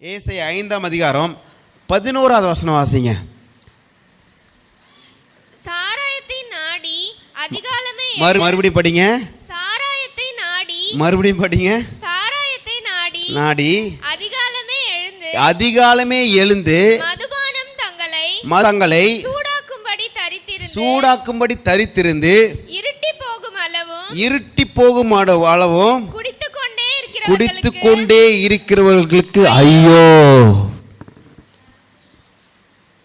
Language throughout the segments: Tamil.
ஏசை ஐந்தாம் அதிகாரம் பதினோராவது வசனம் வாசிங்க. சாராயத்தை நாடி அதிகாலமே மறு மறுபடியும் படிங்க. சாராயத்தை நாடி மறுபடியும் படிங்க. சாராயத்தை நாடி நாடி அதிகாலமே எழுந்து அதிகாலமே எழுந்து மதுபானம் தங்களை மதங்களை சூடாக்கும்படி தரித்திருந்து சூடாக்கும்படி தரித்திருந்து இருட்டி போகும் அளவும் இருட்டி போகும் அளவும் குடித்து கொண்டே இருக்கிறவர்களுக்கு ஐயோ.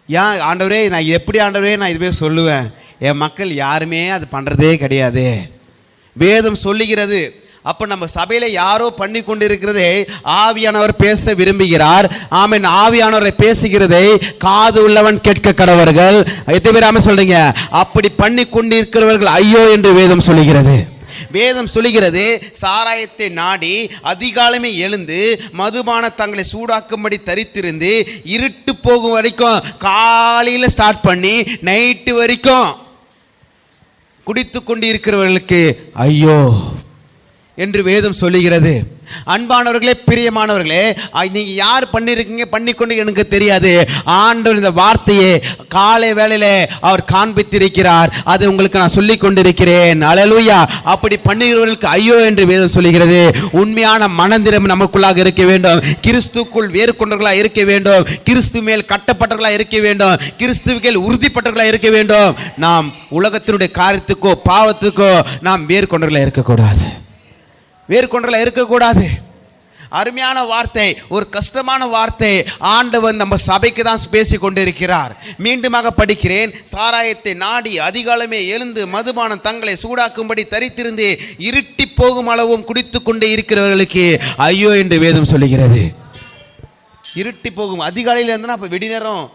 ஏன் ஆண்டவரே நான் எப்படி ஆண்டவரே நான் இதுவே சொல்லுவேன். என் மக்கள் யாருமே அது பண்ணுறதே கிடையாது. வேதம் சொல்லுகிறது அப்போ நம்ம சபையில் யாரோ பண்ணி கொண்டிருக்கிறதை ஆவியானவர் பேச விரும்புகிறார். ஆமென் ஆவியானவரை பேசுகிறதை காது உள்ளவன் கேட்க கடவர்கள். எத்தனை பேர் ஆமென் சொல்றீங்க? அப்படி பண்ணி கொண்டிருக்கிறவர்கள் ஐயோ என்று வேதம் சொல்லுகிறது. வேதம் சொல்லுகிறது சாராயத்தை நாடி அதிகாலமே எழுந்து மதுபான தங்களை சூடாக்கும்படி தரித்திருந்து இருட்டு போகும் வரைக்கும் காலையில் ஸ்டார்ட் பண்ணி நைட்டு வரைக்கும் குடித்து கொண்டு இருக்கிறவர்களுக்கு ஐயோ என்று வேதம் சொல்லுகிறது. அன்பானவர்களே பிரியமானவர்களே நீங்கள் யார் பண்ணியிருக்கீங்க பண்ணிக்கொண்டு எனக்கு தெரியாது. ஆண்டவர் இந்த வார்த்தையை காலை வேளையில் அவர் காண்பித்திருக்கிறார். அது உங்களுக்கு நான் சொல்லி கொண்டிருக்கிறேன். அழலுயா அப்படி பண்ணுகிறவர்களுக்கு ஐயோ என்று வேதம் சொல்லுகிறது. உண்மையான மனந்திரம் நமக்குள்ளாக இருக்க வேண்டும். கிறிஸ்துக்குள் வேறு கொண்டவர்களாக இருக்க வேண்டும். கிறிஸ்து மேல் கட்டப்பட்டவர்களாக இருக்க வேண்டும். கிறிஸ்துவுக்கு உறுதிப்பட்டவர்களாக இருக்க வேண்டும். நாம் உலகத்தினுடைய காரியத்துக்கோ பாவத்துக்கோ நாம் வேறு கொண்டவர்களாக இருக்கக்கூடாது. வேர்க்கொன்றில் இருக்கக்கூடாது. அருமையான வார்த்தை ஒரு கஷ்டமான வார்த்தை. ஆண்டவன் நம்ம சபைக்கு தான் பேசி கொண்டிருக்கிறார். மீண்டுமாக படிக்கிறேன் சாராயத்தை நாடி அதிகாலமே எழுந்து மதுபானம் தங்களை சூடாக்கும்படி தரித்திருந்து இருட்டி போகும் அளவும் குடித்து கொண்டே இருக்கிறவர்களுக்கு ஐயோ என்று வேதம் சொல்லுகிறது. இருட்டி போகும் அதிகாலையில் இருந்தனா அப்போ வெடி நேரம்.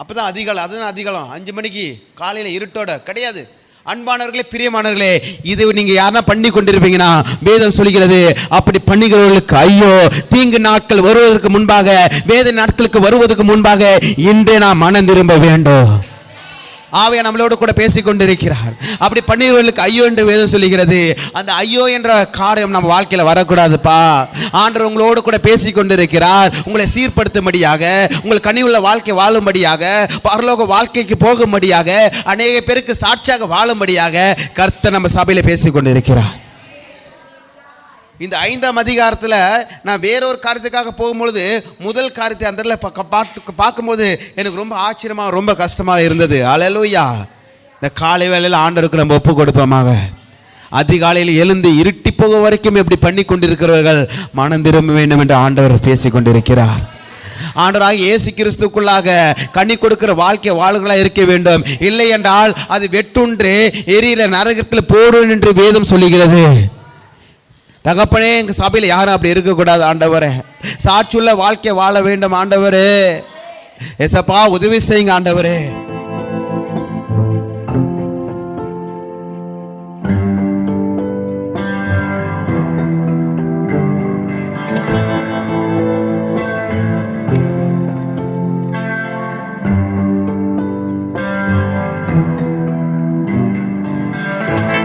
அப்போ தான் அதிகாலம் அதுதான் அதிகாலம். அஞ்சு மணிக்கு காலையில் இருட்டோட கிடையாது. அன்பானவர்களே பிரியமானவர்களே இது நீங்கள் யாரா பண்ணி கொண்டிருப்பீங்கன்னா வேதம் சொல்கிறது அப்படி பண்ணுகிறவர்களுக்கு ஐயோ தீங்கு நாட்கள் வருவதற்கு முன்பாக வேத நாட்களுக்கு வருவதற்கு முன்பாக இன்றே நாம் மனம் திரும்ப வேண்டும். ஆவையா நம்மளோடு கூட பேசிக் கொண்டிருக்கிறார் அப்படி பண்ணியவர்களுக்கு ஐயோ என்று வேதம் சொல்லுகிறது. அந்த ஐயோ என்ற காரியம் நம்ம வாழ்க்கையில் வரக்கூடாதுப்பா. ஆண்டவர் உங்களோடு கூட பேசிக் கொண்டிருக்கிறார் உங்களை சீர்படுத்தும்படியாக உங்கள் கனிவுள்ள வாழ்க்கை வாழும்படியாக பரலோக வாழ்க்கைக்கு போகும்படியாக அநேக பேருக்கு சாட்சியாக வாழும்படியாக கர்த்தர் நம்ம சபையில் பேசிக் கொண்டிருக்கிறார் இந்த ஐந்தாம் அதிகாரத்தில் நான் வேறொரு காரியத்துக்காக போகும்பொழுது முதல் காரியத்தை அந்த பார்த்து பாட்டு பார்க்கும்போது எனக்கு ரொம்ப ஆச்சரியமாக ரொம்ப கஷ்டமாக இருந்தது. அலலூயா இந்த காலை வேளையில் ஆண்டவருக்கு நம்ம ஒப்பு கொடுப்போமாக. அதிகாலையில் எழுந்து இருட்டி போக வரைக்கும் எப்படி பண்ணி கொண்டிருக்கிறவர்கள் மனம் திரும்ப வேண்டும் என்று ஆண்டவர் பேசி கொண்டிருக்கிறார். ஆண்டவராக இயேசு கிறிஸ்துக்குள்ளாக கண்ணி கொடுக்கிற வாழ்க்கை வாழ்களாக இருக்க வேண்டும். இல்லை என்றால் அது வெட்டுன்று எரியில நரகத்தில் போடும் என்று வேதம் சொல்லுகிறது. தகப்பனே எங்கள் சபையில் யாரும் அப்படி இருக்கக்கூடாது ஆண்டவரே. சாட்சியுள்ள வாழ்க்கை வாழ வேண்டும் ஆண்டவரே. எசப்பா உதவி செய்யுங்க ஆண்டவரே. thank